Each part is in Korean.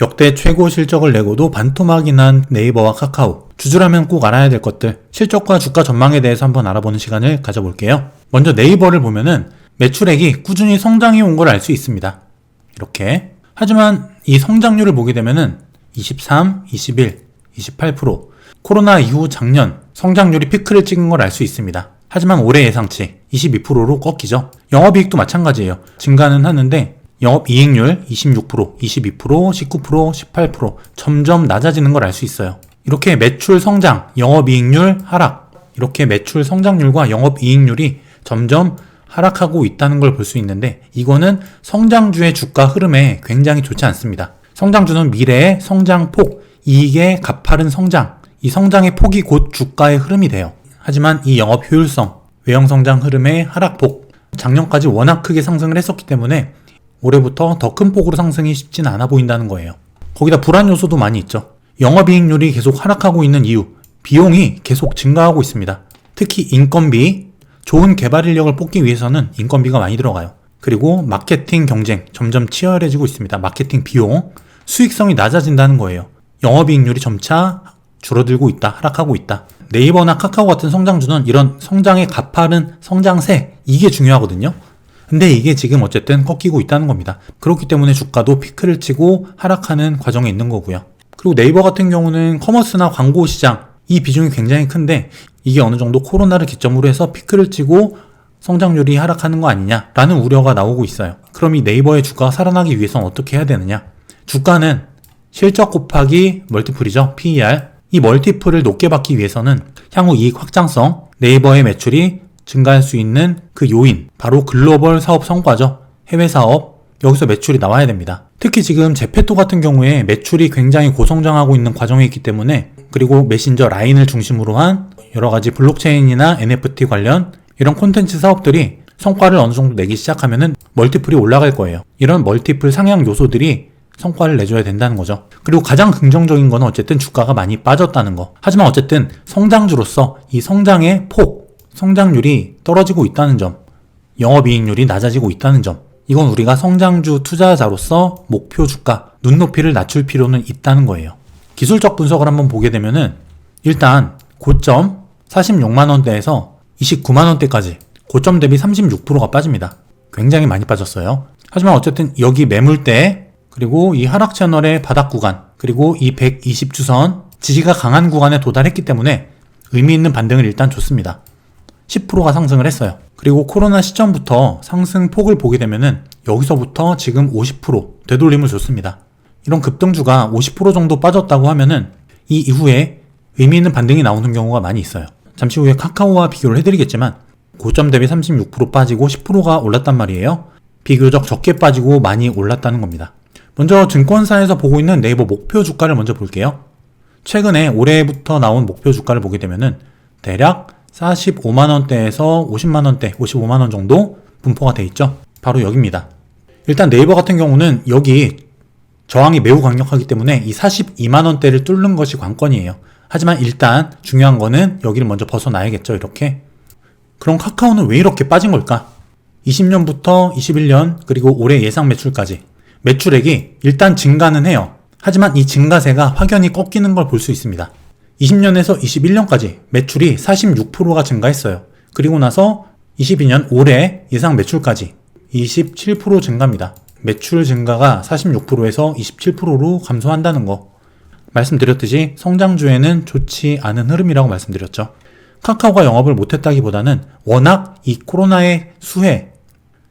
역대 최고 실적을 내고도 반토막이 난 네이버와 카카오. 주주라면 꼭 알아야 될 것들, 실적과 주가 전망에 대해서 한번 알아보는 시간을 가져볼게요. 먼저 네이버를 보면은 매출액이 꾸준히 성장해 온 걸 알 수 있습니다. 이렇게. 하지만 이 성장률을 보게 되면은 23, 21, 28%. 코로나 이후 작년 성장률이 피크를 찍은 걸 알 수 있습니다. 하지만 올해 예상치 22%로 꺾이죠. 영업이익도 마찬가지예요. 증가는 하는데 영업 이익률 26%, 22%, 19%, 18% 점점 낮아지는 걸 알 수 있어요. 이렇게 매출 성장, 영업 이익률 하락, 이렇게 매출 성장률과 영업 이익률이 점점 하락하고 있다는 걸 볼 수 있는데 이거는 성장주의 주가 흐름에 굉장히 좋지 않습니다. 성장주는 미래의 성장폭, 이익의 가파른 성장, 이 성장의 폭이 곧 주가의 흐름이 돼요. 하지만 이 영업 효율성, 외형 성장 흐름의 하락폭, 작년까지 워낙 크게 상승을 했었기 때문에 올해부터 더 큰 폭으로 상승이 쉽지는 않아 보인다는 거예요. 거기다 불안 요소도 많이 있죠. 영업이익률이 계속 하락하고 있는 이유, 비용이 계속 증가하고 있습니다. 특히 인건비, 좋은 개발 인력을 뽑기 위해서는 인건비가 많이 들어가요. 그리고 마케팅 경쟁 점점 치열해지고 있습니다. 마케팅 비용, 수익성이 낮아진다는 거예요. 영업이익률이 점차 줄어들고 있다, 하락하고 있다. 네이버나 카카오 같은 성장주는 이런 성장의 가파른 성장세, 이게 중요하거든요. 근데 이게 지금 어쨌든 꺾이고 있다는 겁니다. 그렇기 때문에 주가도 피크를 치고 하락하는 과정에 있는 거고요. 그리고 네이버 같은 경우는 커머스나 광고 시장, 이 비중이 굉장히 큰데 이게 어느 정도 코로나를 기점으로 해서 피크를 치고 성장률이 하락하는 거 아니냐라는 우려가 나오고 있어요. 그럼 이 네이버의 주가가 살아나기 위해서는 어떻게 해야 되느냐? 주가는 실적 곱하기 멀티플이죠. PER. 이 멀티플을 높게 받기 위해서는 향후 이익 확장성, 네이버의 매출이 증가할 수 있는 그 요인, 바로 글로벌 사업 성과죠. 해외 사업, 여기서 매출이 나와야 됩니다. 특히 지금 제페토 같은 경우에 매출이 굉장히 고성장하고 있는 과정에 있기 때문에 그리고 메신저 라인을 중심으로 한 여러 가지 블록체인이나 NFT 관련 이런 콘텐츠 사업들이 성과를 어느 정도 내기 시작하면은 멀티플이 올라갈 거예요. 이런 멀티플 상향 요소들이 성과를 내줘야 된다는 거죠. 그리고 가장 긍정적인 거는 어쨌든 주가가 많이 빠졌다는 거. 하지만 어쨌든 성장주로서 이 성장의 폭, 성장률이 떨어지고 있다는 점, 영업이익률이 낮아지고 있다는 점, 이건 우리가 성장주 투자자로서 목표 주가, 눈높이를 낮출 필요는 있다는 거예요. 기술적 분석을 한번 보게 되면은 일단 고점 46만원대에서 29만원대까지 고점 대비 36%가 빠집니다. 굉장히 많이 빠졌어요. 하지만 어쨌든 여기 매물대 그리고 이 하락 채널의 바닥 구간, 그리고 이 120주선 지지가 강한 구간에 도달했기 때문에 의미 있는 반등을 일단 줬습니다. 10%가 상승을 했어요. 그리고 코로나 시점부터 상승 폭을 보게 되면은 여기서부터 지금 50% 되돌림을 줬습니다. 이런 급등주가 50% 정도 빠졌다고 하면은 이 이후에 의미 있는 반등이 나오는 경우가 많이 있어요. 잠시 후에 카카오와 비교를 해드리겠지만 고점 대비 36% 빠지고 10%가 올랐단 말이에요. 비교적 적게 빠지고 많이 올랐다는 겁니다. 먼저 증권사에서 보고 있는 네이버 목표 주가를 먼저 볼게요. 최근에 올해부터 나온 목표 주가를 보게 되면은 대략 45만원대에서 50만원대, 55만원 정도 분포가 돼 있죠. 바로 여기입니다. 일단 네이버 같은 경우는 여기 저항이 매우 강력하기 때문에 이 42만원대를 뚫는 것이 관건이에요. 하지만 일단 중요한 거는 여기를 먼저 벗어나야겠죠. 이렇게. 그럼 카카오는 왜 이렇게 빠진 걸까? 20년부터 21년 그리고 올해 예상 매출까지 매출액이 일단 증가는 해요. 하지만 이 증가세가 확연히 꺾이는 걸 볼 수 있습니다. 20년에서 21년까지 매출이 46%가 증가했어요. 그리고 나서 22년 올해 예상 매출까지 27% 증가입니다. 매출 증가가 46%에서 27%로 감소한다는 거. 말씀드렸듯이 성장주에는 좋지 않은 흐름이라고 말씀드렸죠. 카카오가 영업을 못했다기보다는 워낙 이 코로나의 수혜,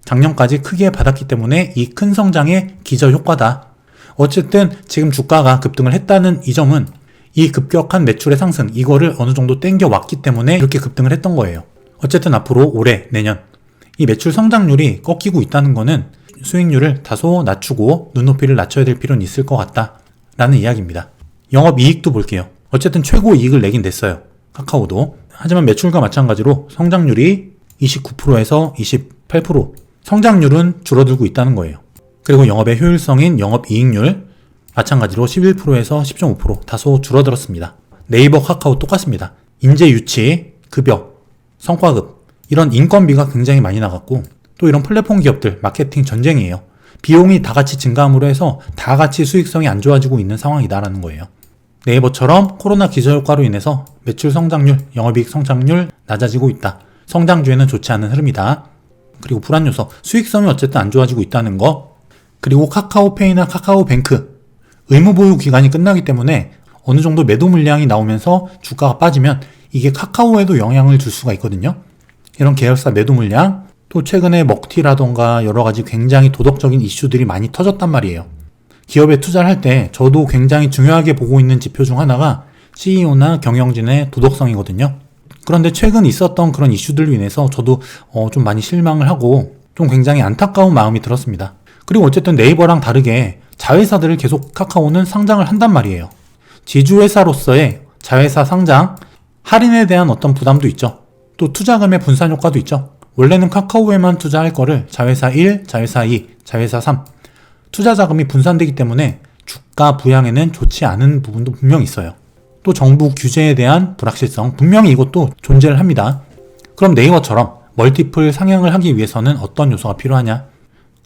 작년까지 크게 받았기 때문에 이 큰 성장의 기저 효과다. 어쨌든 지금 주가가 급등을 했다는 이 점은 이 급격한 매출의 상승, 이거를 어느 정도 땡겨 왔기 때문에 이렇게 급등을 했던 거예요. 어쨌든 앞으로 올해, 내년, 이 매출 성장률이 꺾이고 있다는 거는 수익률을 다소 낮추고 눈높이를 낮춰야 될 필요는 있을 것 같다. 라는 이야기입니다. 영업 이익도 볼게요. 어쨌든 최고 이익을 내긴 냈어요. 카카오도. 하지만 매출과 마찬가지로 성장률이 29%에서 28%, 성장률은 줄어들고 있다는 거예요. 그리고 영업의 효율성인 영업이익률 마찬가지로 11%에서 10.5% 다소 줄어들었습니다. 네이버 카카오 똑같습니다. 인재 유치, 급여, 성과급 이런 인건비가 굉장히 많이 나갔고 또 이런 플랫폼 기업들 마케팅 전쟁이에요. 비용이 다 같이 증가함으로 해서 다 같이 수익성이 안 좋아지고 있는 상황이다라는 거예요. 네이버처럼 코로나 기저효과로 인해서 매출 성장률, 영업이익 성장률 낮아지고 있다. 성장주에는 좋지 않은 흐름이다. 그리고 불안 요소, 수익성이 어쨌든 안 좋아지고 있다는 거. 그리고 카카오페이나 카카오뱅크 의무 보유 기간이 끝나기 때문에 어느 정도 매도 물량이 나오면서 주가가 빠지면 이게 카카오에도 영향을 줄 수가 있거든요. 이런 계열사 매도 물량, 또 최근에 먹튀라던가 여러 가지 굉장히 도덕적인 이슈들이 많이 터졌단 말이에요. 기업에 투자를 할 때 저도 굉장히 중요하게 보고 있는 지표 중 하나가 CEO나 경영진의 도덕성이거든요. 그런데 최근 있었던 그런 이슈들로 인해서 저도 어, 좀 많이 실망을 하고 좀 굉장히 안타까운 마음이 들었습니다. 그리고 어쨌든 네이버랑 다르게 자회사들을 계속 카카오는 상장을 한단 말이에요. 지주회사로서의 자회사 상장, 할인에 대한 어떤 부담도 있죠. 또 투자금의 분산 효과도 있죠. 원래는 카카오에만 투자할 거를 자회사 1, 자회사 2, 자회사 3 투자 자금이 분산되기 때문에 주가 부양에는 좋지 않은 부분도 분명 있어요. 또 정부 규제에 대한 불확실성 분명히 이것도 존재를 합니다. 그럼 네이버처럼 멀티플 상향을 하기 위해서는 어떤 요소가 필요하냐?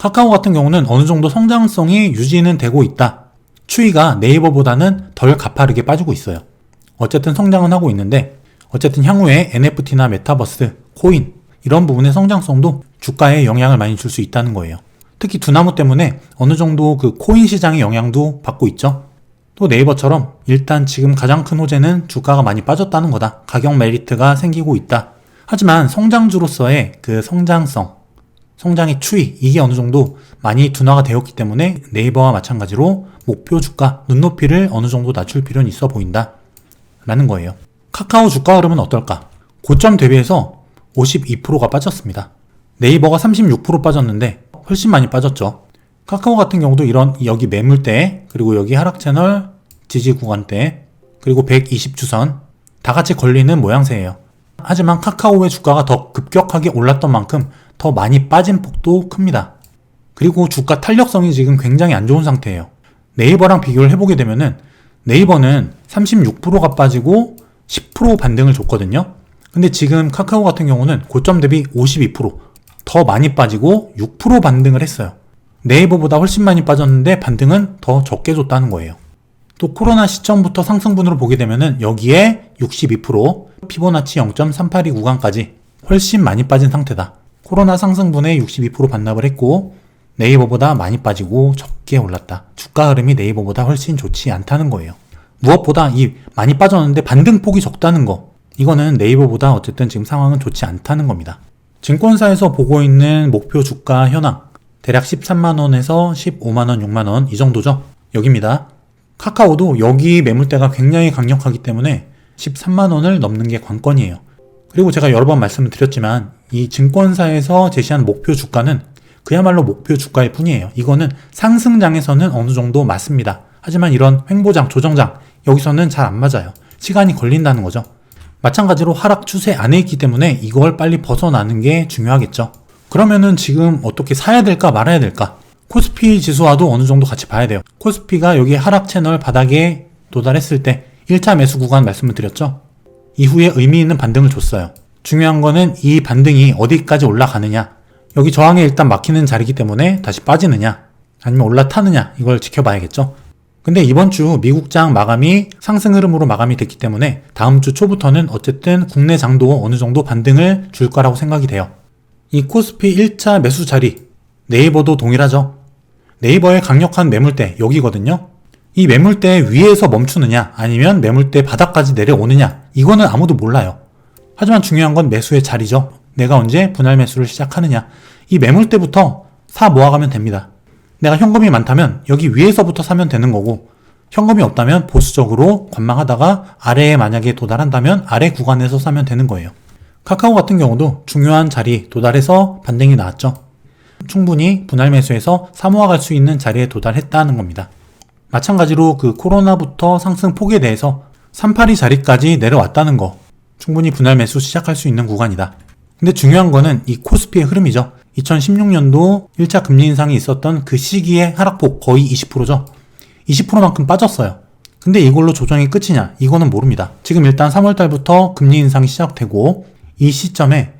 카카오 같은 경우는 어느 정도 성장성이 유지는 되고 있다. 추이가 네이버보다는 덜 가파르게 빠지고 있어요. 어쨌든 성장은 하고 있는데 어쨌든 향후에 NFT나 메타버스, 코인 이런 부분의 성장성도 주가에 영향을 많이 줄 수 있다는 거예요. 특히 두나무 때문에 어느 정도 그 코인 시장의 영향도 받고 있죠. 또 네이버처럼 일단 지금 가장 큰 호재는 주가가 많이 빠졌다는 거다. 가격 메리트가 생기고 있다. 하지만 성장주로서의 그 성장성, 성장의 추이, 이게 어느 정도 많이 둔화가 되었기 때문에 네이버와 마찬가지로 목표 주가, 눈높이를 어느 정도 낮출 필요는 있어 보인다. 라는 거예요. 카카오 주가 흐름은 어떨까? 고점 대비해서 52%가 빠졌습니다. 네이버가 36% 빠졌는데 훨씬 많이 빠졌죠. 카카오 같은 경우도 이런 여기 매물대 그리고 여기 하락 채널 지지 구간대 그리고 120 주선 다 같이 걸리는 모양새예요. 하지만 카카오의 주가가 더 급격하게 올랐던 만큼 더 많이 빠진 폭도 큽니다. 그리고 주가 탄력성이 지금 굉장히 안 좋은 상태예요. 네이버랑 비교를 해보게 되면은 네이버는 36%가 빠지고 10% 반등을 줬거든요. 근데 지금 카카오 같은 경우는 고점 대비 52%더 많이 빠지고 6% 반등을 했어요. 네이버보다 훨씬 많이 빠졌는데 반등은 더 적게 줬다는 거예요. 또 코로나 시점부터 상승분으로 보게 되면은 여기에 62% 피보나치 0.382 구간까지 훨씬 많이 빠진 상태다. 코로나 상승분에 62% 반납을 했고 네이버보다 많이 빠지고 적게 올랐다. 주가 흐름이 네이버보다 훨씬 좋지 않다는 거예요. 무엇보다 이 많이 빠졌는데 반등폭이 적다는 거. 이거는 네이버보다 어쨌든 지금 상황은 좋지 않다는 겁니다. 증권사에서 보고 있는 목표 주가 현황. 대략 13만원에서 15만원, 6만원 이 정도죠. 여기입니다. 카카오도 여기 매물대가 굉장히 강력하기 때문에 13만원을 넘는 게 관건이에요. 그리고 제가 여러 번 말씀을 드렸지만 이 증권사에서 제시한 목표 주가는 그야말로 목표 주가일 뿐이에요. 이거는 상승장에서는 어느 정도 맞습니다. 하지만 이런 횡보장, 조정장 여기서는 잘 안 맞아요. 시간이 걸린다는 거죠. 마찬가지로 하락 추세 안에 있기 때문에 이걸 빨리 벗어나는 게 중요하겠죠. 그러면은 지금 어떻게 사야 될까 말아야 될까? 코스피 지수와도 어느 정도 같이 봐야 돼요. 코스피가 여기 하락 채널 바닥에 도달했을 때 1차 매수 구간 말씀을 드렸죠. 이후에 의미 있는 반등을 줬어요. 중요한 거는 이 반등이 어디까지 올라가느냐. 여기 저항에 일단 막히는 자리이기 때문에 다시 빠지느냐. 아니면 올라타느냐. 이걸 지켜봐야겠죠. 근데 이번 주 미국장 마감이 상승 흐름으로 마감이 됐기 때문에 다음 주 초부터는 어쨌든 국내 장도 어느 정도 반등을 줄 거라고 생각이 돼요. 이 코스피 1차 매수 자리 네이버도 동일하죠. 네이버의 강력한 매물대 여기거든요. 이 매물대 위에서 멈추느냐 아니면 매물대 바닥까지 내려오느냐 이거는 아무도 몰라요. 하지만 중요한 건 매수의 자리죠. 내가 언제 분할 매수를 시작하느냐. 이 매물대부터 사 모아가면 됩니다. 내가 현금이 많다면 여기 위에서부터 사면 되는 거고 현금이 없다면 보수적으로 관망하다가 아래에 만약에 도달한다면 아래 구간에서 사면 되는 거예요. 카카오 같은 경우도 중요한 자리 도달해서 반등이 나왔죠. 충분히 분할 매수해서 사모아갈 수 있는 자리에 도달했다는 겁니다. 마찬가지로 그 코로나부터 상승 폭에 대해서 382 자리까지 내려왔다는 거 충분히 분할 매수 시작할 수 있는 구간이다. 근데 중요한 거는 이 코스피의 흐름이죠. 2016년도 1차 금리 인상이 있었던 그 시기의 하락폭 거의 20%죠. 20%만큼 빠졌어요. 근데 이걸로 조정이 끝이냐? 이거는 모릅니다. 지금 일단 3월달부터 금리 인상이 시작되고 이 시점에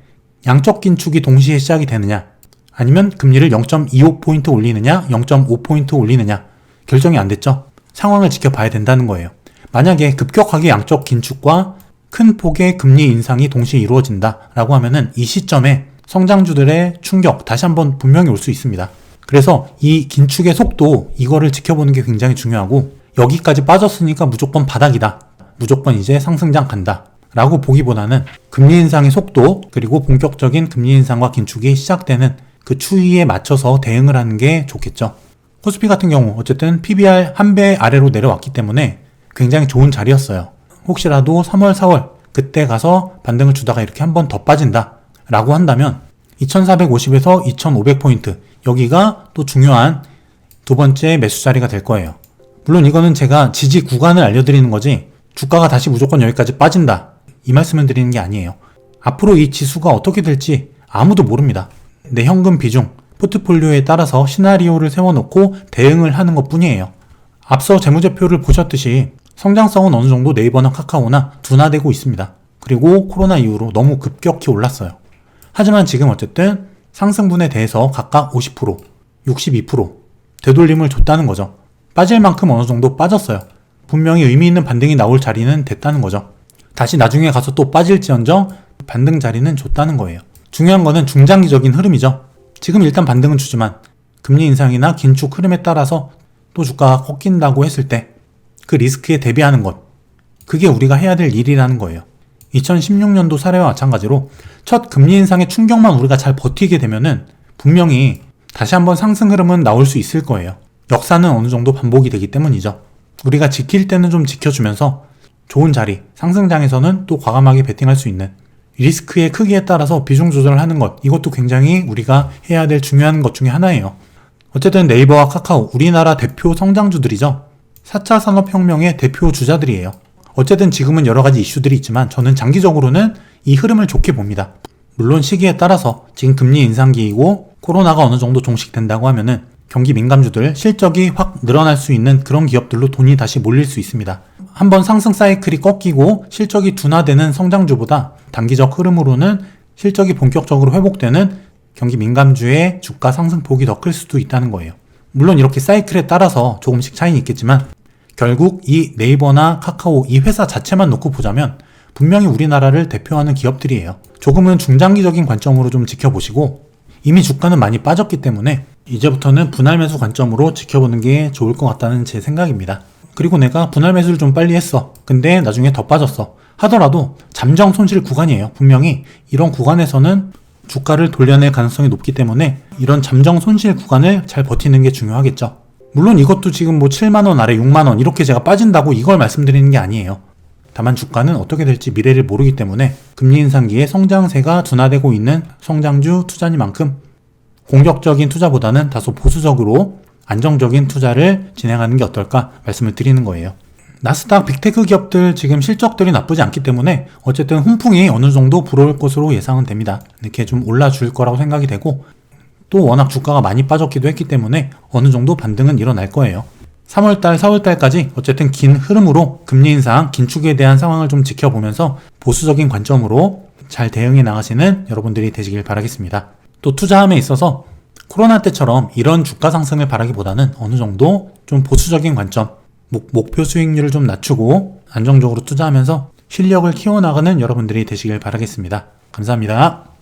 양적 긴축이 동시에 시작이 되느냐? 아니면 금리를 0.25포인트 올리느냐, 0.5포인트 올리느냐 결정이 안 됐죠. 상황을 지켜봐야 된다는 거예요. 만약에 급격하게 양적 긴축과 큰 폭의 금리 인상이 동시에 이루어진다라고 하면은 이 시점에 성장주들의 충격 다시 한번 분명히 올 수 있습니다. 그래서 이 긴축의 속도 이거를 지켜보는 게 굉장히 중요하고 여기까지 빠졌으니까 무조건 바닥이다. 무조건 이제 상승장 간다. 라고 보기보다는 금리 인상의 속도 그리고 본격적인 금리 인상과 긴축이 시작되는 그 추이에 맞춰서 대응을 하는 게 좋겠죠. 코스피 같은 경우 어쨌든 PBR 한 배 아래로 내려왔기 때문에 굉장히 좋은 자리였어요. 혹시라도 3월, 4월 그때 가서 반등을 주다가 이렇게 한 번 더 빠진다 라고 한다면 2450에서 2500포인트 여기가 또 중요한 두 번째 매수 자리가 될 거예요. 물론 이거는 제가 지지 구간을 알려드리는 거지 주가가 다시 무조건 여기까지 빠진다 이 말씀을 드리는 게 아니에요. 앞으로 이 지수가 어떻게 될지 아무도 모릅니다. 내 현금 비중, 포트폴리오에 따라서 시나리오를 세워놓고 대응을 하는 것 뿐이에요. 앞서 재무제표를 보셨듯이 성장성은 어느 정도 네이버나 카카오나 둔화되고 있습니다. 그리고 코로나 이후로 너무 급격히 올랐어요. 하지만 지금 어쨌든 상승분에 대해서 각각 50%, 62% 되돌림을 줬다는 거죠. 빠질 만큼 어느 정도 빠졌어요. 분명히 의미 있는 반등이 나올 자리는 됐다는 거죠. 다시 나중에 가서 또 빠질지언정 반등 자리는 줬다는 거예요. 중요한 거는 중장기적인 흐름이죠. 지금 일단 반등은 주지만 금리 인상이나 긴축 흐름에 따라서 또 주가가 꺾인다고 했을 때 그 리스크에 대비하는 것. 그게 우리가 해야 될 일이라는 거예요. 2016년도 사례와 마찬가지로 첫 금리 인상의 충격만 우리가 잘 버티게 되면은 분명히 다시 한번 상승 흐름은 나올 수 있을 거예요. 역사는 어느 정도 반복이 되기 때문이죠. 우리가 지킬 때는 좀 지켜주면서 좋은 자리, 상승장에서는 또 과감하게 베팅할 수 있는 리스크의 크기에 따라서 비중 조절을 하는 것, 이것도 굉장히 우리가 해야 될 중요한 것 중에 하나예요. 어쨌든 네이버와 카카오, 우리나라 대표 성장주들이죠. 4차 산업혁명의 대표 주자들이에요. 어쨌든 지금은 여러 가지 이슈들이 있지만 저는 장기적으로는 이 흐름을 좋게 봅니다. 물론 시기에 따라서 지금 금리 인상기이고 코로나가 어느 정도 종식된다고 하면은 경기 민감주들 실적이 확 늘어날 수 있는 그런 기업들로 돈이 다시 몰릴 수 있습니다. 한번 상승 사이클이 꺾이고 실적이 둔화되는 성장주보다 단기적 흐름으로는 실적이 본격적으로 회복되는 경기 민감주의 주가 상승폭이 더 클 수도 있다는 거예요. 물론 이렇게 사이클에 따라서 조금씩 차이는 있겠지만 결국 이 네이버나 카카오 이 회사 자체만 놓고 보자면 분명히 우리나라를 대표하는 기업들이에요. 조금은 중장기적인 관점으로 좀 지켜보시고 이미 주가는 많이 빠졌기 때문에 이제부터는 분할 매수 관점으로 지켜보는 게 좋을 것 같다는 제 생각입니다. 그리고 내가 분할 매수를 좀 빨리 했어. 근데 나중에 더 빠졌어. 하더라도 잠정 손실 구간이에요. 분명히 이런 구간에서는 주가를 돌려낼 가능성이 높기 때문에 이런 잠정 손실 구간을 잘 버티는 게 중요하겠죠. 물론 이것도 지금 뭐 7만원 아래 6만원 이렇게 제가 빠진다고 이걸 말씀드리는 게 아니에요. 다만 주가는 어떻게 될지 미래를 모르기 때문에 금리 인상기에 성장세가 둔화되고 있는 성장주 투자니만큼 공격적인 투자보다는 다소 보수적으로 안정적인 투자를 진행하는 게 어떨까 말씀을 드리는 거예요. 나스닥 빅테크 기업들 지금 실적들이 나쁘지 않기 때문에 어쨌든 훈풍이 어느 정도 불어올 것으로 예상은 됩니다. 이렇게 좀 올라줄 거라고 생각이 되고 또 워낙 주가가 많이 빠졌기도 했기 때문에 어느 정도 반등은 일어날 거예요. 3월달, 4월달까지 어쨌든 긴 흐름으로 금리 인상, 긴축에 대한 상황을 좀 지켜보면서 보수적인 관점으로 잘 대응해 나가시는 여러분들이 되시길 바라겠습니다. 또 투자함에 있어서 코로나 때처럼 이런 주가 상승을 바라기보다는 어느 정도 좀 보수적인 관점, 목, 표 수익률을 좀 낮추고 안정적으로 투자하면서 실력을 키워나가는 여러분들이 되시길 바라겠습니다. 감사합니다.